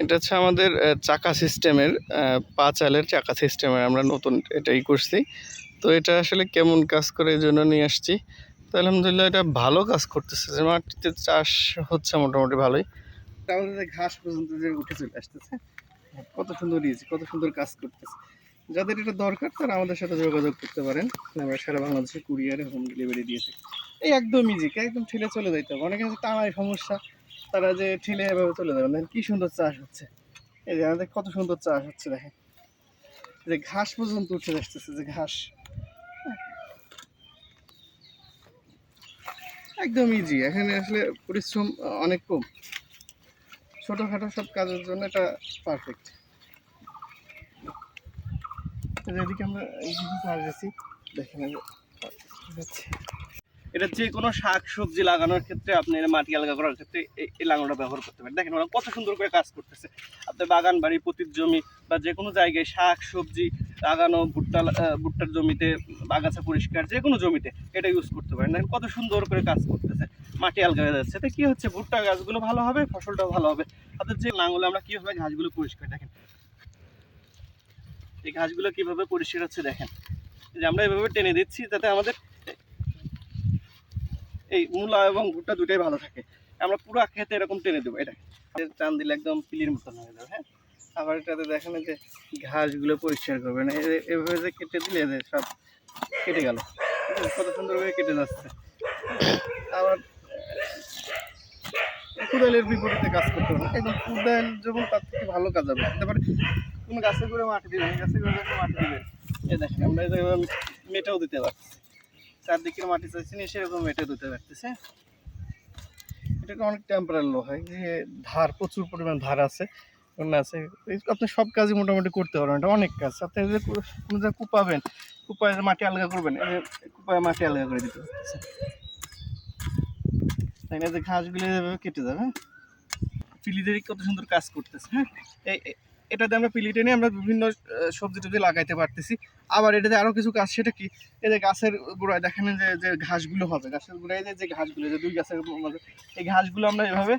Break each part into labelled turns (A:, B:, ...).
A: এটা হচ্ছে আমাদের চাকা সিস্টেমের পা চালের চাকা সিস্টেমের আমরা নতুন এটাই করছি। তো এটা আসলে কেমন কাজ করে এই জন্য নিয়ে আসছি। তো আলহামদুলিল্লাহ এটা ভালো কাজ করতেছে। যে মাটিতে চাষ হচ্ছে মোটামুটি ভালোই। আমাদের ঘাস পর্যন্ত যে উঠে চলে আসতেছে, কত সুন্দর দিয়েছে কত সুন্দর কাজ করতেছে। যাদের এটা দরকার তারা আমাদের সাথে যোগাযোগ করতে পারেন। আমরা সারা বাংলাদেশে কুরিয়ারে হোম ডেলিভারি দিয়ে থাকি। এই একদম ইজি একদম ঠেলে চলে যাইতে হবে। অনেকে টানায় সমস্যা। তারা যে ঠেলে এভাবে চলে যাবেন দেখেন কি সুন্দর চাষ হচ্ছে এই যে, আমাদের কত সুন্দর চাষ হচ্ছে, দেখেন যে ঘাস পর্যন্ত উঠে আসতেছে, যে ঘাস। একদম ইজি এখানে আসলে পরিশ্রম অনেক কম ছোটোখাটো সব কাজের জন্য এটা পারফেক্ট এদিকে আমরা দেখেন। এটা যে কোনো শাক সবজি লাগানোর ক্ষেত্রে, আপনি মাটি আলগা করার ক্ষেত্রে এই- লাঙলটা ব্যবহার করতে পারেন। দেখেন ওরা কত সুন্দর করে কাজ করতেছে। আপনার বাগান বাড়ি পতির জমি বা যে কোনো জায়গায় শাক সবজি লাগানো, ভুট্টা ভুট্টার জমিতে বাগাছা পরিষ্কার, যে কোনো জমিতে এটা ইউজ করতে পারেন। দেখেন কত সুন্দর করে কাজ করতেছে। মাটি আলগা হয়ে যাচ্ছে। এতে কি হচ্ছে? ভুট্টা গাছগুলো ভালো হবে? ফসলটাও ভালো হবে? আপনার যে লাঙলে আমরা কীভাবে ঘাসগুলো পরিষ্কার দেখেন। এই ঘাসগুলো কীভাবে পরিষ্কার হচ্ছে দেখেন। যে আমরা এভাবে টেনে দিচ্ছি, যাতে আমাদের এই মূলা এবং ভুট্টা দুটাই ভালো থাকে। আমরা পুরো খেতে এরকম টেনে দেবো এটা টান দিলে একদম পিলির মতন হয়ে যাবে হ্যাঁ? আবার এটাতে দেখেন যে ঘাসগুলো পরিষ্কার করবে, না? এভাবে যে কেটে দিলে যে সব কেটে গেল। কত সুন্দরভাবে কেটে যাচ্ছে। আবার কুদালের বিপরীতে কাজ করতে হবে একদম কুদাল যখন তার থেকে ভালো কাজ হবে তারপরে কোনো গাছে করে মাটি দিবেন গাছে করে মাটি দিবেন এই দেখেন, আমরা মেটাও দিতে পারছি। চারদিকের মাটি চাইছি না সেরকম মেটে দিতে পারতেছে। এটা অনেক টেম্পারাল লো যে ধার, প্রচুর পরিমাণ ধার আছে আছে। আপনি সব কাজই মোটামুটি করতে পারবেন। এটা অনেক কাজ। আপনি যে কোনো জায়গায় কুপাবেন, কুপায় মাটি আলগা করবেন কুপায় মাটি আলগা করে দিতে পারতেছে। তাই না? যে ঘাসগুলো কেটে যাবে। হ্যাঁ? পিলিদের কত সুন্দর কাজ করতেছে হ্যাঁ? এই- এটাতে আমরা পিলি টেনে আমরা বিভিন্ন সবজি টবজি লাগাইতে পারতেছি। আবার এটাতে আরও কিছু কাজ সেটা কি? এই যে গাছের গোড়ায় দেখেন যে যে ঘাসগুলো হবে, গাছের গোড়ায় যে ঘাসগুলো যে দুই গাছের মাঝে এই ঘাসগুলো আমরা এভাবে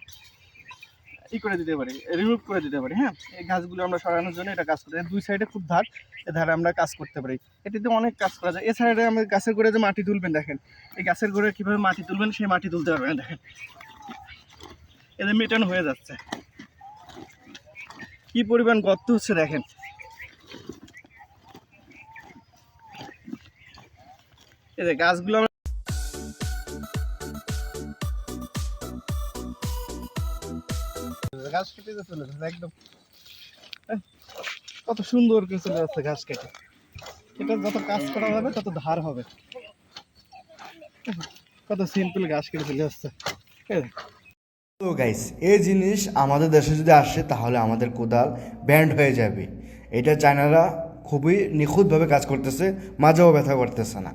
A: ই করে দিতে পারি রিমুভ করে দিতে পারি হ্যাঁ? এই ঘাসগুলো আমরা সরানোর জন্য এটা কাজ করতে পারি দুই সাইডে খুব ধার, এ ধারে আমরা কাজ করতে পারি। এটাতে অনেক কাজ করা যায়। এছাড়া আমরা গাছের গোড়ে যে মাটি তুলবেন, দেখেন, এই গাছের গোড়ে কীভাবে মাটি তুলবেন, সেই মাটি তুলতে পারবেন, দেখেন। এদের মেটানো হয়ে যাচ্ছে। কি পরিমাণ গর্ত হচ্ছে দেখেন। যে গাছগুলো আমরা ঘাস কেটে চলে যাচ্ছে একদম। কত সুন্দর করে চলে যাচ্ছে ঘাস কেটে। এটা যত কাজ করা যাবে তত ধার হবে। কত সিম্পল ঘাস কেটে চলে যাচ্ছে।
B: তো গাইস এই জিনিস আমাদের দেশে যদি আসে, তাহলে আমাদের কোদাল ব্যান্ড হয়ে যাবে। এটা চায়নারা খুবই নিখুঁতভাবে কাজ করতেছে মাঝেও ব্যথা করতেছে না।